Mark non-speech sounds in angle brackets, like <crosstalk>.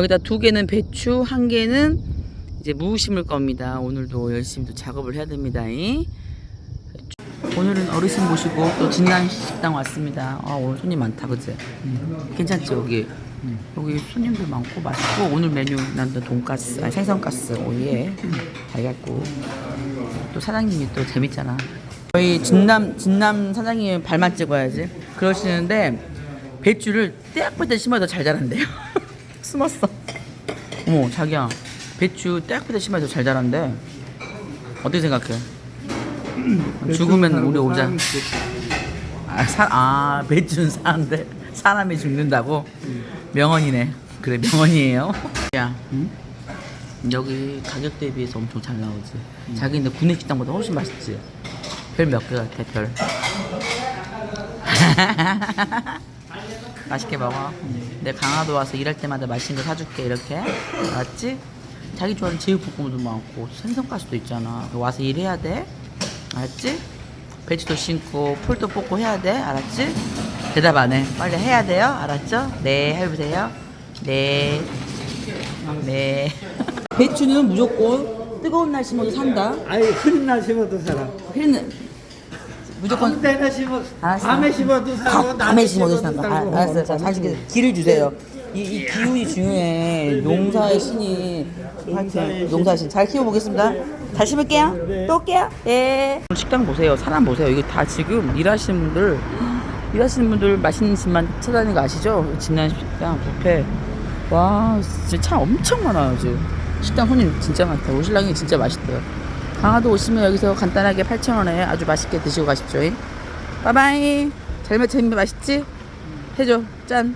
여기다 두 개는 배추, 한 개는 이제 무 심을 겁니다. 오늘도 열심히 또 작업을 해야 됩니다. 이. 오늘은 어르신 모시고 또 진난 식당 왔습니다. 아 오늘 손님 많다 그지? 괜찮지 여기? 여기 손님들 많고 맛있고 오늘 메뉴 난또 돈가스, 아니 생선가스 오이에 달걀국 또 사장님이 또 재밌잖아. 저희 진남 진남 사장님 발만 찍어야지. 그러시는데 배추를 떼약볕에 심어야 더잘 자란대요. <laughs> 숨었어. 어머 자기야 배추 심어야 더잘 자란대. 어떻게 생각해? 죽으면 우리 오자. 아, 사, 아 배추는 사는데 사람이 죽는다고? 명언이네. 그래 명언이에요. 야, 응? 여기 가격 대비해서 엄청 잘 나오지. 자기네 구내식당보다 훨씬 맛있지. 별 몇 개 같아 별. <laughs> 맛있게 먹어. 내 강화도 와서 일할 때마다 맛있는 거 사줄게 이렇게. 알았지? 자기 좋아하는 제육볶음도 많고 생선가스도 있잖아. 와서 일해야 돼. 알았지? 배추도 심고 풀도 뽑고 해야 돼. 알았지? 대답 안 해. 빨리 해야 돼요. 알았죠? 네, 해보세요. 네. 네. <laughs> 배추는 무조건 뜨거운 날 심어도 산다. 아니 흐린 날 심어도 살아. 회는 무조건 아무 때나 심어. 알았어. 밤에 심어도 살고 밤- 낮에 밤에 심어도 산다. 아, 알았어. 자, 다시 길을 주세요. 이, 이 기운이 중요해. 용사의 신이 하여튼 용사의 신. 잘 키워보겠습니다. 잘 심을게요. 또 올게요. 네. 식당 보세요. 사람 보세요. 이거 다 지금 일하시는 분들 일하시는 분들 맛있는 집만 찾아다니는 거 아시죠? 진난 식당 뷔페. 와 진짜 차 엄청 많아요 지금. 식당 손님 진짜 많다. 오신랑이 진짜 맛있대요. 강화도 오시면 여기서 간단하게 8,000원에 아주 맛있게 드시고 가십시오. 빠바이. 잘 먹, 재밌 맛있지? 해줘. 짠.